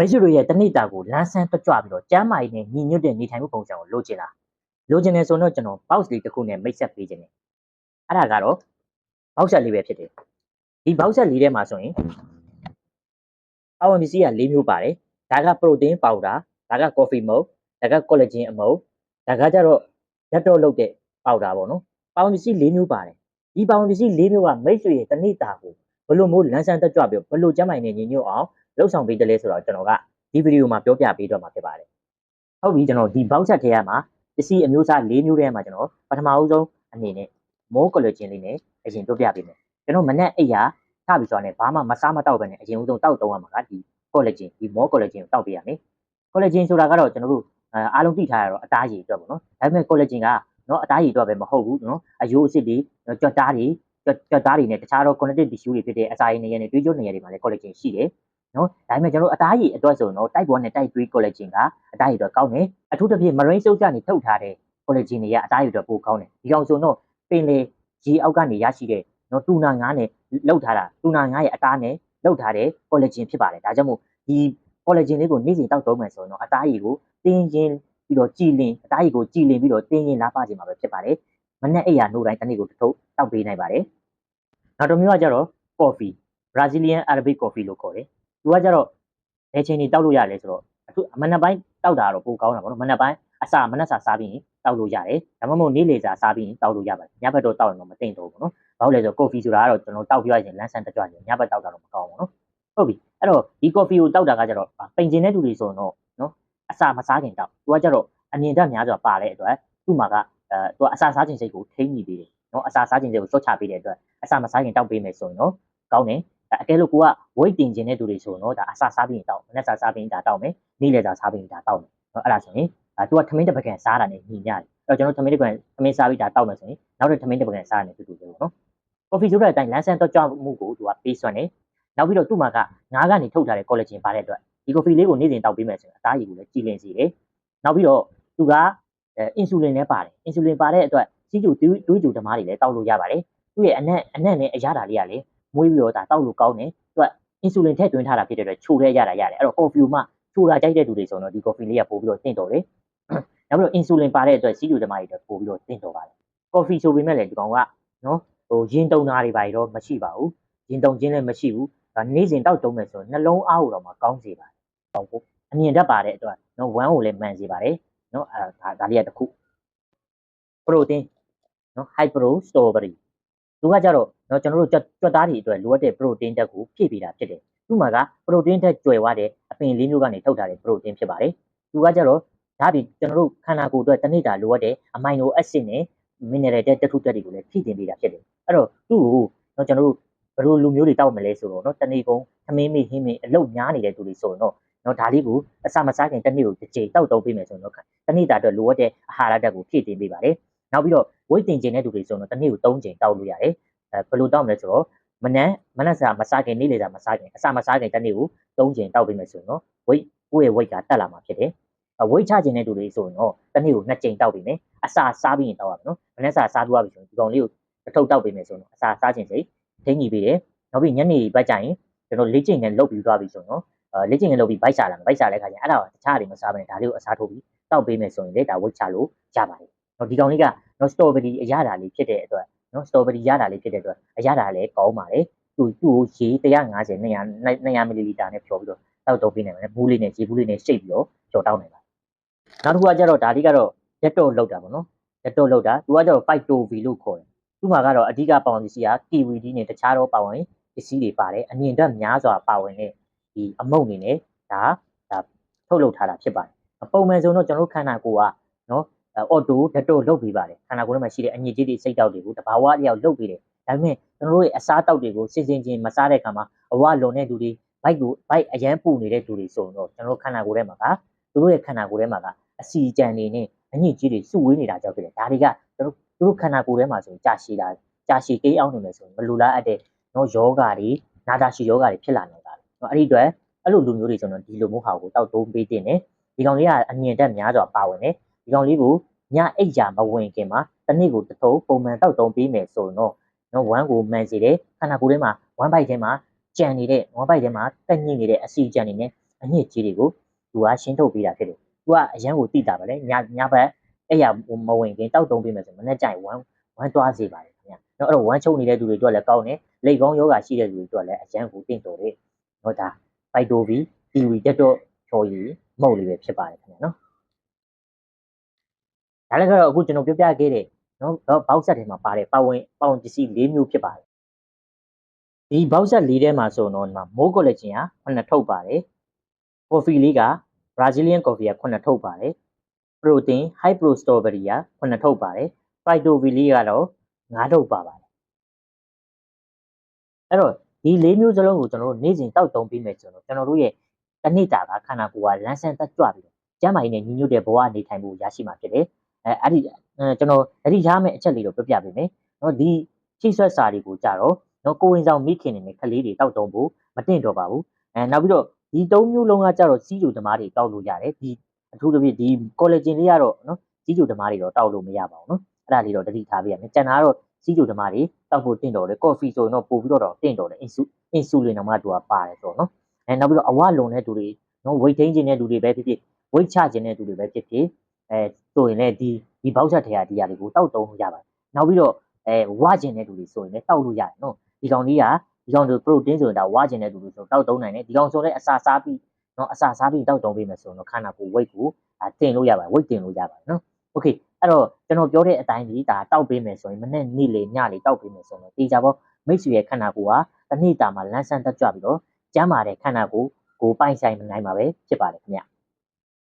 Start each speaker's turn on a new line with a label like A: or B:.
A: မိတ်ဆွေတို့ရဲ့တနေ့တာကိုလမ်းဆန်းတက်ကြွပြီးတော့ကျမ်းမာရေးနဲ့ညီညွတ်တဲ့နေထိုင်မှုပုံစံကိုလိုချင်လားလိုချင်တယ်ဆိုတော့ကျွန်တော် box လေးတစ်ခုနဲ့မိတ်ဆက်ပေးခြင်းတယ်အဲ့ဒါကတော့ box ဆက်လေးပဲဖြစ်တယ်ဒီ box ဆက်လေးထဲမှာဆိုရင်အဝင်ပစ္စည်းက၄မျိုးပါတယ်ဒါက protein powder ဒါက coffee mug ဒါက collagen အမုံဒါကကြတော့ရက်တော့လုပ်တဲ့ powder ပေါ့နော်ပေါင်ပစ္စည်း၄မျိုးပါတယ်ဒီပေါင်ပစ္စည်း၄မျိုးကမိတ်ဆွေရဲ့တနေ့တာကိုဘလို့မို့လမ်းဆန်းတက်ကြွပြီးဘလို့ကျမ်းမိုင်နေညီညွတ်အောင် လှုပ်ဆောင်ပေးတယ်လဲဆိုတော့ကျွန်တော်ကဒီဗီဒီယိုမှာပြောပြပေးတော့မှာဖြစ်ပါတယ်ဟုတ်ပြီကျွန်တော်ဒီ box set ထဲမှာပစ္စည်းအမျိုးအစား၄မျိုးထဲမှာကျွန်တော်ပထမအဆုံးအနေနဲ့ more collagen လေးနဲ့အရင်ပြောပြပေးမယ်ကျွန်တော်မနေ့အိယာထပြီးဆိုတော့ねဘာမှမစားမတောက်ပဲနဲ့အရင်ဦးဆုံးတောက်တော့ရမှာကဒီ collagen ဒီ more collagen ကိုတောက်ပေးရမယ် collagen ဆိုတာကတော့ကျွန်တော်တို့အားလုံးသိထားရတော့အသားရည်အတွက်ပေါ့နော်ဒါပေမဲ့ collagen ကနော်အသားရည်အတွက်ပဲမဟုတ်ဘူးနော်အယိုးအစ်စ်တွေကြွက်သားတွေကြွက်သားတွေနဲ့တခြားသော connective tissue တွေဖြစ်တဲ့အစာရည်နေရနဲ့တွေးကြိုးနေရတွေမှာလည်း collagen ရှိတယ် နော်ဒါပေမဲ့ကျွန်တော်တို့အသားရည်အတွက်ဆိုတော့ type 1နဲ့ type 3 collagen ကအသားရည်အတွက်ကောင်းတယ်အထူးသဖြင့် marine soap ကနေထုတ်ထားတဲ့ collagen တွေကအသားရည်အတွက်ပိုကောင်းတယ်ဒီကောင်ဆိုတော့ပင်လေရေအောက်ကနေရရှိတဲ့နော်တူနာငါးနဲ့လောက်ထားတာတူနာငါးရဲ့အသားနဲ့လောက်ထားတဲ့ collagen ဖြစ်ပါတယ်ဒါကြောင့်မို့ဒီ collagen လေးကိုနေ့စဉ်တောက်သုံးမယ်ဆိုတော့အသားရည်ကိုတင်းချင်းပြီးတော့ကြည်လင်အသားရည်ကိုကြည်လင်ပြီးတော့တင်းချင်းလာပခြင်းမှာပဲဖြစ်ပါတယ်မနက်အိယာနိုးတိုင်းတစ်နေ့ကိုတစ်ထုပ်တောက်ပေးနိုင်ပါတယ်နောက်တစ်မျိုးကကြတော့ coffee Brazilian Arabic coffee လို့ခေါ်တယ် သူကကြတော့ဘယ်ချိန်နေတောက်လို့ရလဲဆိုတော့အခုမနက်ပိုင်းတောက်တာတော့ပိုကောင်းတာပေါ့နော်မနက်ပိုင်းအစာမနက်စာစားပြီးရင်တောက်လို့ရတယ်ဒါမှမဟုတ်နေ့လယ်စာစားပြီးရင်တောက်လို့ရပါတယ်ညဘက်တော့တောက်ရင်တော့မသိမ့်တော့ဘူးနော်ဘာလို့လဲဆိုတော့ coffee ဆိုတာကတော့ကျွန်တော်တောက်ပြရရင်လမ်းဆန်းတက်ကြွနေညဘက်တောက်တာတော့မကောင်းဘူးနော်ဟုတ်ပြီအဲ့တော့ဒီ coffee ကိုတောက်တာကကြတော့ပိန်ကျင်တဲ့သူတွေဆိုတော့နော်အစာမစားခင်တောက်သူကကြတော့အမြင်တက်များစွာပါတဲ့အတွက်သူ့မှာကအဲသူကအစာစားခြင်းစိတ်ကိုထိန်းညှိပေးတယ်နော်အစာစားခြင်းစိတ်ကိုစော့ချပေးတဲ့အတွက်အစာမစားခင်တောက်ပေးမယ်ဆိုရင်တော့ကောင်းတယ် အကဲလို့ကိုက weight တင်ခြင်းတဲ့သူတွေဆိုတော့ဒါအစာစားပြီးရင်တောက်မနေ့စာစားပြီးရင်ဒါတောက်မယ်နေ့လယ်စာစားပြီးရင်ဒါတောက်မယ်နော်အဲ့ဒါဆိုရင်အဲသူကထမင်းတစ်ပကံစားတာနဲ့ညီမျှတယ်အဲ့တော့ကျွန်တော်ထမင်းတစ်ပကံထမင်းစားပြီးဒါတောက်မယ်ဆိုရင်နောက်တစ်ထမင်းတစ်ပကံစားရတယ်တူတူပဲပေါ့နော် coffee ဆိုတဲ့အတိုင်းလမ်းဆန်းတော့ကြောက်မှုကိုသူကပေးစွမ်းတယ်နောက်ပြီးတော့သူ့မှာကငါးကနေထုတ်ထားတဲ့ collagen ပါတဲ့အတွက်ဒီ coffee လေးကိုနေ့စဉ်တောက်ပေးမယ်ဆိုရင်အသားရည်ကိုလည်းကြည်လင်စေတယ်နောက်ပြီးတော့သူကအင်ဆူလင်လည်းပါတယ်အင်ဆူလင်ပါတဲ့အတွက်စီးကျူတွေးတွေးကျူဓမားတွေလည်းတောက်လို့ရပါတယ်သူ့ရဲ့အနက်အနက်နဲ့အရသာလေးကလည်း မွေးပြီးတော့ဒါတောက်လို့ကောင်းတယ်သူကအင်ဆူလင်ထည့်သွင်းထားတာဖြစ်တဲ့အတွက်ချိုတဲ့ရတာရတယ်အဲ့တော့ coffee မှာချိုတာကြိုက်တဲ့သူတွေဆိုတော့ဒီ coffee လေးကပို့ပြီးတော့တင့်တော်တယ်နောက်ပြီးတော့ insulin ပါတဲ့အတွက်စီးကျူဓမားတွေလည်းပို့ပြီးတော့တင့်တော်ပါတယ် coffee ဆိုပေမဲ့လည်းဒီကောင်ကနော်ဟိုရင်တုံတာတွေပါတော့မရှိပါဘူးရင်တုံခြင်းလည်းမရှိဘူးဒါနေ့စဉ်တောက်တုံးမယ်ဆိုနှလုံးအားကိုတော့မကောင်းစေပါတယ်ဟောကိုအမြင်တတ်ပါတဲ့အတွက်နော်ဝမ်းကိုလည်းမှန်စေပါတယ်နော်အဲဒါဒါလေးကတစ်ခု protein နော် high pro strawberry သူကကြတော့ နော်ကျွန်တော်တို့ကြွက်သားတွေအတွက်လိုအပ်တဲ့ protein တက်ကိုဖြည့်ပေးတာဖြစ်တယ်သူ့မှာက protein တက်ကျွယ်ဝတဲ့အပင်လေးမျိုးကနေထုတ်ထားတဲ့ protein ဖြစ်ပါတယ်သူကကြတော့ဒါဒီကျွန်တော်တို့ခန္ဓာကိုယ်အတွက်တစ်နေ့တာလိုအပ်တဲ့ amino acid နဲ့ mineral တက်တက်ထုတက်တွေကိုလည်းဖြည့်တင်ပေးတာဖြစ်တယ်အဲ့တော့သူ့ကိုနော်ကျွန်တော်တို့ဘယ်လိုလူမျိုးတွေတောက်မလဲဆိုတော့နော်တနေ့ကုန်သမင်းမေးဟင်းမေးအလုတ်များနေတဲ့သူတွေဆိုတော့နော်ဒါလေးကိုအစမစားခင်တစ်နေ့ကိုတစ်ချိန်တောက်တုံးပေးမယ်ဆိုတော့တစ်နေ့တာအတွက်လိုအပ်တဲ့အာဟာရဓာတ်ကိုဖြည့်တင်ပေးပါတယ်နောက်ပြီးတော့ဝိတ်တင်ကျင်တဲ့သူတွေဆိုတော့တစ်နေ့ကို3ချိန်တောက်လို့ရတယ် အဲဘယ်လိုတောက်မလဲဆိုတော့မနက်မနက်စာမစားခင်နေ့လယ်စာမစားခင်အစမစားခင်တစ်နေ့ကို3ချိန်တောက်ပေးမယ်ဆိုရင်တော့ဝိတ်ကိုယ့်ရဲ့ဝိတ်ကတက်လာမှာဖြစ်တယ်ဝိတ်ချခြင်းတဲ့သူတွေဆိုရင်တော့တစ်နေ့ကို2ချိန်တောက်ပေးမယ်အစာစားပြီးရင်တောက်ရမယ်နော်မနက်စာစားပြီးပြီဆိုရင်ဒီကောင်လေးကိုတစ်ထုပ်တောက်ပေးမယ်ဆိုရင်အစာစားခြင်းစိတ်ထိန်းညီပေးတယ်နောက်ပြီးညနေဘက်ကျရင်ကျွန်တော်လေ့ကျင့်နဲ့လုပ်ပြီးသွားပြီဆိုတော့အဲလေ့ကျင့်နဲ့လုပ်ပြီးဘိုက်စားလာမယ်ဘိုက်စားတဲ့ခါကျရင်အဲ့ဒါကိုတခြားတွေမစားဘဲဒါလေးကိုအစားထိုးပြီးတောက်ပေးမယ်ဆိုရင်လေဒါဝိတ်ချလို့ရပါတယ်နော်ဒီကောင်လေးကနော်စတော်ဘယ်ရီအရသာလေးဖြစ်တဲ့အတွက် နော်စတော်ဘယ်ရီရတာလေးဖြစ်တဲ့အတွက်အရသာလည်းကောင်းပါတယ်သူသူ့ကိုရေ150 200 200မီလီလီတာနဲ့ဖြောပြီးတော့တောက်တော့ပေးနိုင်တယ်ဘူးလေးနဲ့ရေဘူးလေးနဲ့ရှိတ်ပြီးတော့ဖြောတောက်နိုင်ပါတယ်နောက်တစ်ခုကကျတော့ဒါလေးကတော့ရက်တော့လောက်တာပေါ့နော်ရက်တော့လောက်တာသူကကျတော့ fight to v လို့ခေါ်တယ်သူ့မှာကတော့အဓိကပါဝင်ပစ္စည်းက KVD နဲ့တခြားသောပါဝင်ပစ္စည်းတွေပါတယ်အမြင်တက်များစွာပါဝင်တဲ့ဒီအမုတ်နေနဲ့ဒါဒါထုတ်လုပ်ထားတာဖြစ်ပါတယ်ပုံမှန်ဆိုတော့ကျွန်တော်တို့ခန္ဓာကိုယ်ကနော် အော်တိုဓာတ်တို့လုတ်ပေးပါတယ်ခန္ဓာကိုယ်ထဲမှာရှိတဲ့အညစ်အကြေးတွေစိတ်တောက်တွေကိုတဘာဝအလျောက်လုတ်ပေးတယ်ဒါပေမဲ့ကျွန်တော်တို့ရဲ့အစားတောက်တွေကိုစင်စင်ချင်းမစားတဲ့အခါမှာအဝလွန်တဲ့လူတွေဘိုက်ကိုဘိုက်အရန်ပူနေတဲ့လူတွေဆိုတော့ကျွန်တော်တို့ခန္ဓာကိုယ်ထဲမှာကသူတို့ရဲ့ခန္ဓာကိုယ်ထဲမှာကအစီအကြံတွေနဲ့အညစ်အကြေးတွေစုဝေးနေတာကြောင့်ဖြစ်တယ်ဒါတွေကကျွန်တော်တို့တို့ခန္ဓာကိုယ်ထဲမှာဆိုကြာရှည်တာကြာရှည်ကိန်းအောင်နေမယ်ဆိုရင်မလူလားအပ်တဲ့နော်ယောဂါတွေနာတာရှည်ယောဂါတွေဖြစ်လာနေတာနော်အဲ့ဒီအတွက်အဲ့လိုလူမျိုးတွေကျွန်တော်ဒီလိုမျိုးဟာကိုတောက်တုံးပေးတင်တယ်ဒီကောင်လေးကအမြင်တက်များစွာပါဝင်တယ်ဒီကောင်လေးကို ညအိတ်ကြမဝင်ခင်မှာတစ်နေ့ကိုတစ်ထုံပုံမှန်တောက်တုံးပေးမယ်ဆိုတော့နော်ဝမ်းကိုမှန်စေတယ်ခန္ဓာကိုယ်ထဲမှာဝမ်းပိုက်ထဲမှာကြံနေတဲ့ဝမ်းပိုက်ထဲမှာတက်ညှိနေတဲ့အစီကြံနေနဲ့အညစ်အကြေးတွေကိုသူကရှင်းထုတ်ပေးတာဖြစ်တယ်သူကအရန်ကိုတိတာပဲလေညညဘက်အဲ့ရမဝင်ခင်တောက်တုံးပေးမယ်ဆိုမနေ့ကျရင်ဝမ်းဝမ်းသွားစေပါတယ်ခင်ဗျနော်အဲ့တော့ဝမ်းချုပ်နေတဲ့သူတွေအတွက်လည်းကောင်းတယ်လက်ကောင်းယောဂရှိတဲ့သူတွေအတွက်လည်းအရန်ကိုတင့်တော်တယ်နော်ဒါဖိုက်တိုဗီတီဝီတက်တော့ချော်ရည်မဟုတ်လေးပဲဖြစ်ပါတယ်ခင်ဗျနော် ဒါလည်းကတော့အခုကျွန်တော်ပြောပြခဲ့တဲ့နော်ဘောက်ဆက်ထဲမှာပါတယ်ပါဝင်ပါဝင်ပစ္စည်း၄မျိုးဖြစ်ပါတယ်ဒီဘောက်ဆက်၄ထဲမှာဆိုတော့ဒီမှာမိုးကော်လက်ချင်းဟာခုနှစ်ထုတ်ပါတယ်ကော်ဖီလေးက Brazilian coffee ကခုနှစ်ထုတ်ပါတယ် protein high pro strawberry ကခုနှစ်ထုတ်ပါတယ် phyto v လေးကတော့၅ထုတ်ပါပါတယ်အဲ့တော့ဒီ၄မျိုးစလုံးကိုကျွန်တော်တို့နေ့စဉ်တောက်တုံးပြီးမယ်ဆိုတော့ကျွန်တော်တို့ရဲ့တနေ့တာကခန္ဓာကိုယ်ကလန်းဆန်းတက်ကြွပြီးတော့ကျန်းမာရေးနဲ့ညီညွတ်တဲ့ဘဝနေထိုင်မှုရရှိမှာဖြစ်တယ် အဲအဲ့ဒီကျွန်တော်တတိထားမယ့်အချက်လေးတော့ပြပြပေးမယ်နော်ဒီချိဆွက်စာတွေကိုကြတော့နော်ကိုဝင်ဆောင်မိခင်နေနဲ့ကလေးတွေတောက်တုံးဖို့မတင်တော့ပါဘူးအဲနောက်ပြီးတော့ဒီ၃မျိုးလုံးကကြတော့စီးကြိုဓမားတွေတောက်လို့ရတယ်ဒီအထူးသဖြင့်ဒီ collagen လေးကတော့နော်စီးကြိုဓမားတွေတော့တောက်လို့မရပါဘူးနော်အဲ့ဒါလေးတော့တတိထားပေးရမယ်ကျန်တာကတော့စီးကြိုဓမားတွေတောက်ဖို့တင့်တော်တယ် coffee ဆိုရင်တော့ပို့ပြီးတော့တင့်တော်တယ် insulin တော့မှသူကပါတယ်ဆိုတော့နော်အဲနောက်ပြီးတော့အဝလွန်တဲ့သူတွေနော် weight ထိန်းခြင်းတဲ့လူတွေပဲဖြစ်ဖြစ် weight ချခြင်းတဲ့သူတွေပဲဖြစ်ဖြစ် အဲဆိုရင်လည်းဒီဒီဘောက်ချက်ထဲကဒီຢာတွေကိုတောက်တုံးလို့ရပါတယ်နောက်ပြီးတော့အဲဝါကျင်တဲ့သူတွေဆိုရင်လည်းတောက်လို့ရတယ်နော်ဒီကောင်လေးကဒီကောင်တို့ protein ဆိုရင်ဒါဝါကျင်တဲ့သူတွေဆိုတောက်တုံးနိုင်တယ်ဒီကောင်ဆိုလည်းအစာစားပြီးနော်အစာစားပြီးတောက်တုံးပေးမယ်ဆိုရင်တော့ခန္ဓာကိုယ် weight ကိုဒါတင်လို့ရပါတယ် weight တင်လို့ရပါတယ်နော် okay အဲ့တော့ကျွန်တော်ပြောတဲ့အတိုင်းဒီဒါတောက်ပေးမယ်ဆိုရင်မနေ့နေ့လေညလေတောက်ပေးမယ်ဆိုရင်တေချာပေါ့မိတ်ဆွေရဲ့ခန္ဓာကိုယ်ဟာတစ်နေ့တာမှာလန်းဆန်းတက်ကြွပြီးတော့ကျမ်းမာတဲ့ခန္ဓာကိုယ်ကိုပိုင်ဆိုင်နိုင်မှာပဲဖြစ်ပါတယ်ခင်ဗျ